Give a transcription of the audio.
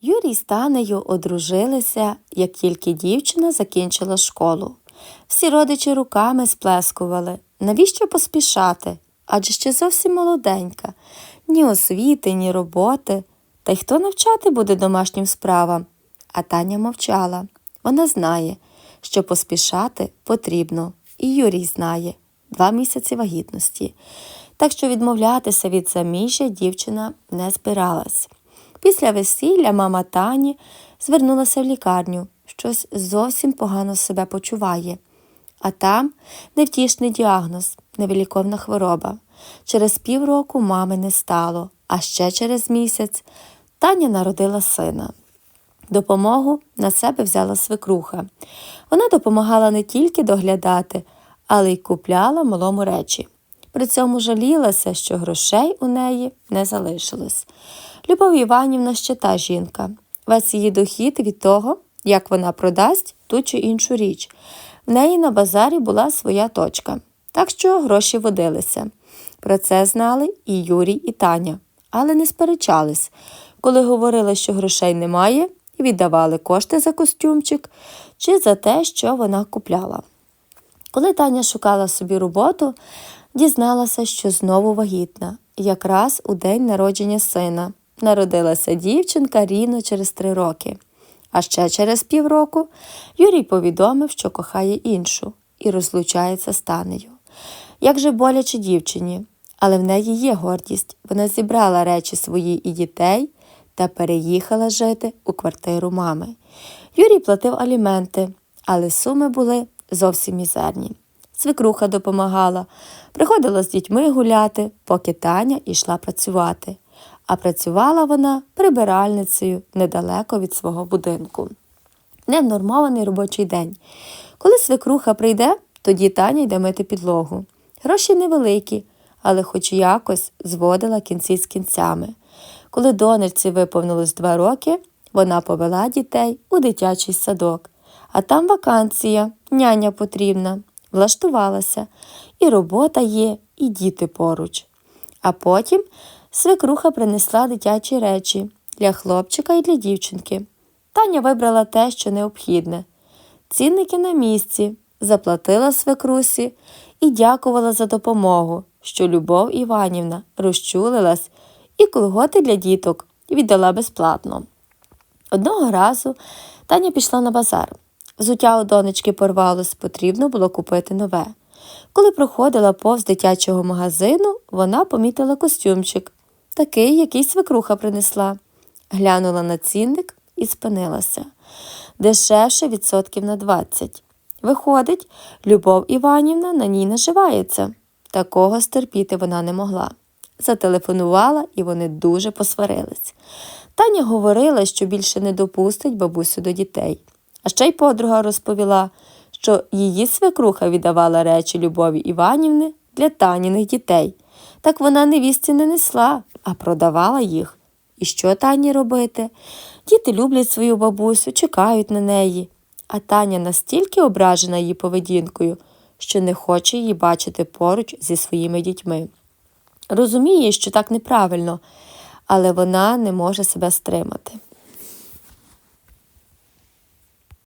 Юрій з Танею одружилися, як тільки дівчина закінчила школу. Всі родичі руками сплескували. Навіщо поспішати? Адже ще зовсім молоденька. Ні освіти, ні роботи. Та й хто навчати буде домашнім справам? А Таня мовчала. Вона знає, що поспішати потрібно. І Юрій знає два місяці вагітності. Так що відмовлятися від заміжжя дівчина не збиралась. Після весілля мама Тані звернулася в лікарню, щось зовсім погано себе почуває. А там невтішний діагноз, невиліковна хвороба. Через півроку мами не стало, а ще через місяць Таня народила сина. Допомогу на себе взяла свекруха. Вона допомагала не тільки доглядати, але й купляла малому речі. При цьому жалілася, що грошей у неї не залишилось. Любов Іванівна ще та жінка. Весь її дохід від того, як вона продасть ту чи іншу річ. В неї на базарі була своя точка, так що гроші водилися. Про це знали і Юрій, і Таня, але не сперечались. Коли говорили, що грошей немає, віддавали кошти за костюмчик чи за те, що вона купляла. Коли Таня шукала собі роботу, дізналася, що знову вагітна, якраз у день народження сина. Народилася дівчинка рівно через три роки. А ще через півроку Юрій повідомив, що кохає іншу і розлучається з Танею. Як же боляче дівчині, але в неї є гордість. Вона зібрала речі свої і дітей та переїхала жити у квартиру мами. Юрій платив аліменти, але суми були зовсім мізерні. Свекруха допомагала, приходила з дітьми гуляти, поки Таня йшла працювати. А працювала вона прибиральницею недалеко від свого будинку. Ненормований робочий день. Коли свекруха прийде, тоді Таня йде мити підлогу. Гроші невеликі, але хоч якось зводила кінці з кінцями. Коли донечці виповнилось два роки, вона повела дітей у дитячий садок. А там вакансія, няня потрібна, влаштувалася, і робота є, і діти поруч. А потім свекруха принесла дитячі речі для хлопчика і для дівчинки. Таня вибрала те, що необхідне. Цінники на місці, заплатила свекрусі і дякувала за допомогу, що Любов Іванівна розчулилась і колготи для діток віддала безплатно. Одного разу Таня пішла на базар. Взуття у донечки порвалось, потрібно було купити нове. Коли проходила повз дитячого магазину, вона помітила костюмчик, такий, який свекруха принесла. Глянула на цінник і спинилася. Дешевше відсотків на 20. Виходить, Любов Іванівна на ній наживається. Такого стерпіти вона не могла. Зателефонувала, і вони дуже посварились. Таня говорила, що більше не допустить бабусю до дітей. А ще й подруга розповіла, що її свекруха віддавала речі Любові Іванівни для Таніних дітей. Так вона невісті не несла, а продавала їх. І що Тані робити? Діти люблять свою бабусю, чекають на неї. А Таня настільки ображена її поведінкою, що не хоче її бачити поруч зі своїми дітьми. Розуміє, що так неправильно, але вона не може себе стримати.